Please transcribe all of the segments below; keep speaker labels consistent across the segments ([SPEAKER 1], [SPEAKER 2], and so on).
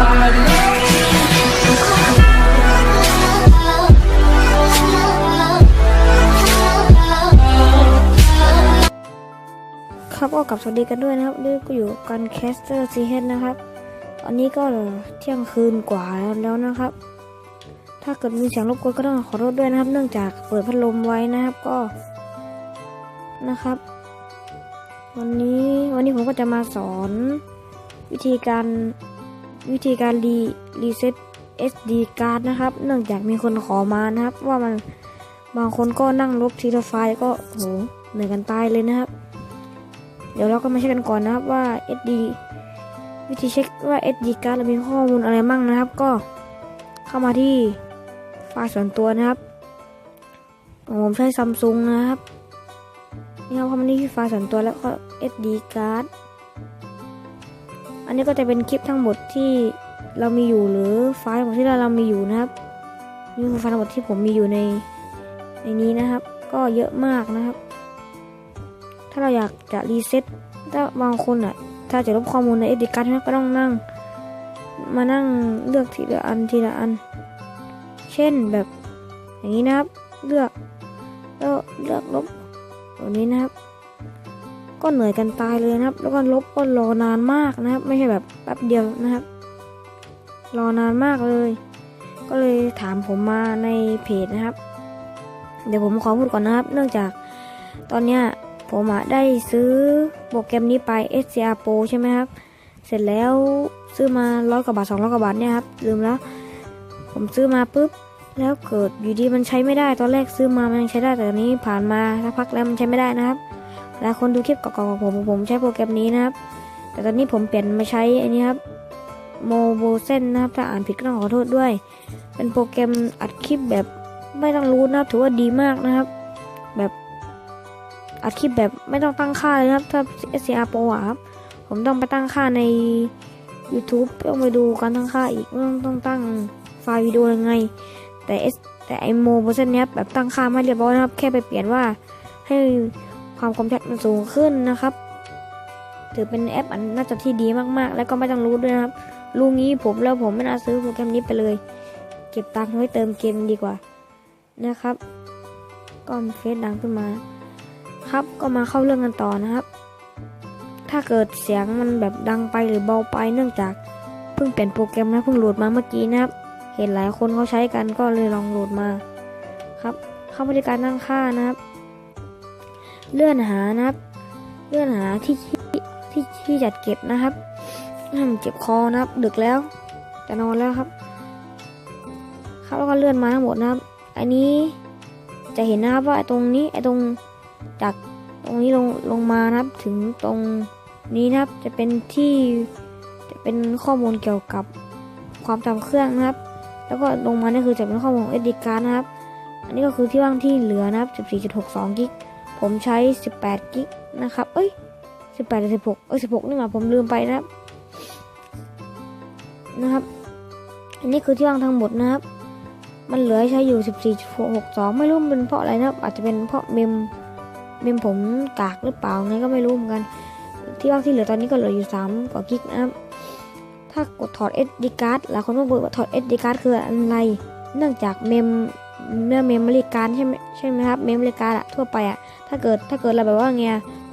[SPEAKER 1] ครับก็กลับสวัสดีกันด้วยนะครับนี่ก็อยู่กันแคสเตอร์ซีเฮดนะครับ ตอนนี้ก็เที่ยงคืนกว่าแล้วนะครับ ถ้าเกิดมีเสียงรบกวนก็ต้องขอโทษด้วยนะครับ เนื่องจากเปิดพัดลมไว้นะครับก็นะครับ วันนี้วันนี้ผมก็จะมาสอนวิธีการ วิธีการรีรีเซ็ต SD การ์ดนะครับ เนื่องจากมีคนขอมานะครับ ว่ามันบางคนก็นั่งลบทีละไฟล์ก็โหเหนื่อยกันตายเลยนะครับ เดี๋ยวเราก็มาเช็คกันก่อนนะครับว่า SD วิธีเช็คว่า SD การ์ดเรามีข้อมูลอะไรมั่งนะครับ ก็เข้ามาที่ไฟล์ส่วนตัวนะครับผมใช้ซัมซุงนะครับนี่ครับเข้ามาที่ไฟล์ส่วนตัวแล้วก็ SD การ์ด อันนี้ก็จะเป็นคลิปทั้งหมดที่เรามีอยู่หรือไฟล์ทั้งหมดที่เราเรามีอยู่นะครับนี่คือไฟล์ทั้งหมดที่ผมมีอยู่ในในนี้นะครับ ก็เยอะมากนะครับ ถ้าเราอยากจะรีเซ็ตถ้าบางคนอะถ้าจะลบข้อมูลในเอดิการ์ดก็ต้องนั่ง มานั่งเลือกทีละอันทีละอัน เช่นแบบอย่างนี้นะครับ เลือกแล้วเลือกลบแบบนี้นะครับ ก็เหนื่อยกันตายเลยนะครับ แล้วก็ลบก็รอนานมากนะครับ ไม่ใช่แบบแป๊บเดียวนะครับ รอนานมากเลย ก็เลยถามผมมาในเพจนะครับ เดี๋ยวผมขอพูดก่อนนะครับ เนื่องจากตอนเนี้ยผมอะได้ซื้อโปรแกรมนี้ไป SCR Pro ใช่ไหมครับ เสร็จแล้วซื้อมาร้อยกว่าบาทสองร้อยกว่าบาทเนี่ยครับลืมแล้ว ผมซื้อมาปุ๊บแล้วเกิดอยู่ดีมันใช้ไม่ได้ตอนแรกซื้อมามันยังใช้ได้แต่ตอนนี้ผ่านมาสักพักแล้วมันใช้ไม่ได้นะครับ หลายคนดูคลิปเก่าๆของผมผมใช้โปรแกรมนี้นะครับ แต่ตอนนี้ผมเปลี่ยนมาใช้อันนี้ครับโมโบเซนนะครับถ้าอ่านผิดก็ต้องขอโทษด้วย เป็นโปรแกรมอัดคลิปแบบไม่ต้องรู้นะครับถือว่าดีมากนะครับ แบบอัดคลิปแบบไม่ต้องตั้งค่าเลยนะครับ ถ้า SCR Pro อะครับ ผมต้องไปตั้งค่าใน YouTube ต้องไปดูการตั้งค่าอีกว่าต้องตั้งไฟล์วิดีโอยังไง แต่ S แต่ไอโมเวอร์ชันเนี้ยแบบตั้งค่าไม่เรียบร้อยนะครับ แค่ไปเปลี่ยนว่าให้ ความคมแพคมันสูงขึ้นนะครับ ถือเป็นแอปอันน่าจะที่ดีมากๆ แล้วก็ไม่ต้องรู้ด้วยนะครับรู้งี้ผมแล้วผมไม่น่าซื้อโปรแกรมนี้ไปเลย เก็บตังค์ไว้เติมเกมดีกว่านะครับ ก็มีเฟซดังขึ้นมา ครับก็มาเข้าเรื่องกันต่อนะครับ ถ้าเกิดเสียงมันแบบดังไปหรือเบาไปเนื่องจากเพิ่งเปลี่ยนโปรแกรมนะเพิ่งโหลดมาเมื่อกี้นะครับ เห็นหลายคนเขาใช้กันก็เลยลองโหลดมาครับ เข้าบริการตั้งค่านะครับ เลื่อนหานะครับ เลื่อนหาที่ที่ที่ที่จัดเก็บนะครับห้ามเจ็บคอนะครับ ดึกแล้วจะนอนแล้วครับ ครับแล้วก็เลื่อนมาทั้งหมดนะครับ อันนี้จะเห็นนะครับว่าไอ้ตรงนี้ไอ้ตรงจากตรงนี้ลงลงมานะครับ ถึงตรงนี้นะครับจะเป็นที่จะเป็นข้อมูลเกี่ยวกับความจำเครื่องนะครับ แล้วก็ลงมานี่คือจะเป็นข้อมูลของ SD card นะครับ อันนี้ก็คือที่ว่างที่เหลือนะครับ 14.62 กิก ผมใช้ 18 กิกนะครับ เอ้ย 18หรือ16 เอ้ย 16 นี่หว่าผมลืมไปนะครับ นะครับ อันนี้คือที่วางทั้งหมดนะครับ มันเหลือใช้อยู่ 14.62 ไม่รู้เป็นเพราะอะไรนะครับ อาจจะเป็นเพราะเมม เมมผมกากหรือเปล่าไงก็ไม่รู้เหมือนกัน ที่ว่างที่เหลือตอนนี้ก็เหลืออยู่ 3 กว่ากิกนะครับ ถ้ากดถอด SD card หลายคนก็บอกว่าถอด SD card คืออะไร เนื่องจากเมม เมื่อเมมบริการใช่ไหมใช่ไหมครับเมมบริการอะทั่วไปอะถ้าเกิดถ้าเกิดเราแบบว่าไง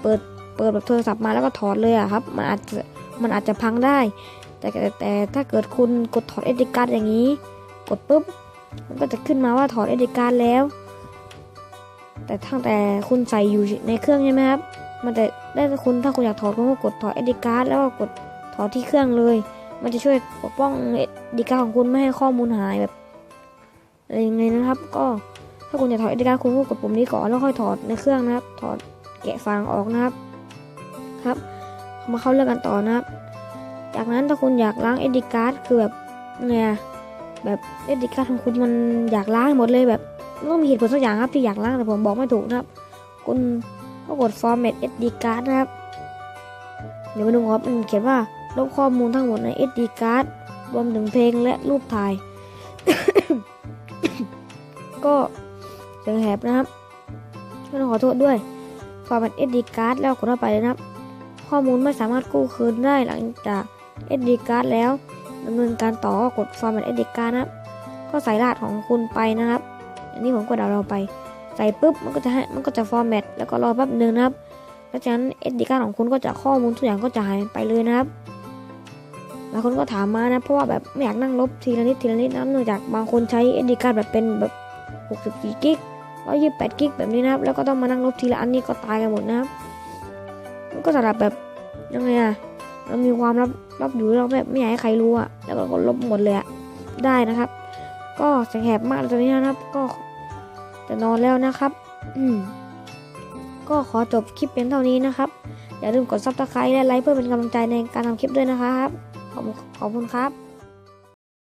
[SPEAKER 1] เปิดเปิดแบบโทรศัพท์มาแล้วก็ถอดเลยอะครับมันอาจจะมันอาจจะพังได้ แต่แต่แต่ถ้าเกิดคุณกดถอด SD card อย่างนี้ กดปุ๊บมันก็จะขึ้นมาว่าถอด SD card แล้ว แต่ทั้งแต่คุณใส่อยู่ในเครื่องใช่ไหมครับมันจะได้คุณถ้าคุณอยากถอดคุณก็กดถอด SD card แล้วก็กดถอดที่เครื่องเลย มันจะช่วยปกป้อง SD card ของคุณไม่ให้ข้อมูลหายแบบ อะไรยังไงนะครับ ก็ถ้าคุณอยากถอด SD card คุณก็กดปุ่มนี้ก่อนแล้วค่อยถอดในเครื่องนะครับ ถอดแกะฝางออกนะครับครับมาเข้าเรื่องกันต่อนะครับ จากนั้นถ้าคุณอยากล้าง SD card คือแบบไงแบบ SD card ของคุณมันอยากล้างหมดเลยแบบต้องมีเหตุผลสักอย่างครับที่อยากล้างแต่ผมบอกไม่ถูกนะครับ คุณก็กด format SD card นะครับ เดี๋ยวมาดูครับมันเขียนว่าลบข้อมูลทั้งหมดใน SD card รวมถึงเพลงและรูปถ่าย ก็เสียงแหบนะครับก็ต้องขอโทษด้วย format SD card แล้วกดเข้าไปเลยนะครับ ข้อมูลไม่สามารถกู้คืนได้หลังจาก SD card แล้วดำเนินการต่อก็กด format edit card นะครับ ก็ใส่รหัสของคุณไปนะครับ อันนี้ผมก็เดาเราไป ใส่ปุ๊บมันก็จะให้มันก็จะ format แล้วก็รอแป๊บหนึ่งนะครับแล้วจากนั้น edit card ของคุณก็จะข้อมูลทุกอย่างก็จะหายไปเลยนะครับแล้วคนก็ถามมานะเพราะว่าแบบไม่อยากนั่งลบทีละนิดทีละนิดนะเนื่องจากบางคนใช้ edit card แบบเป็นแบบ 64กิก128กิกแบบนี้นะครับ แล้วก็ต้องมานั่งลบทีละอันนี้ก็ตายกันหมดนะครับ มันก็สำหรับแบบยังไงอะเรามีความลับลับอยู่เราแบบไม่อยากให้ใครรู้อะแล้วก็ลบหมดเลยอะได้นะครับ ก็เสียงแหบมากตอนนี้นะครับ ก็จะนอนแล้วนะครับ อืมก็ขอจบคลิปเพียงเท่านี้นะครับ อย่าลืมกดซับสไครต์และไลค์เพื่อเป็นกำลังใจในการทำคลิปด้วยนะครับ ขอบขอบคุณครับ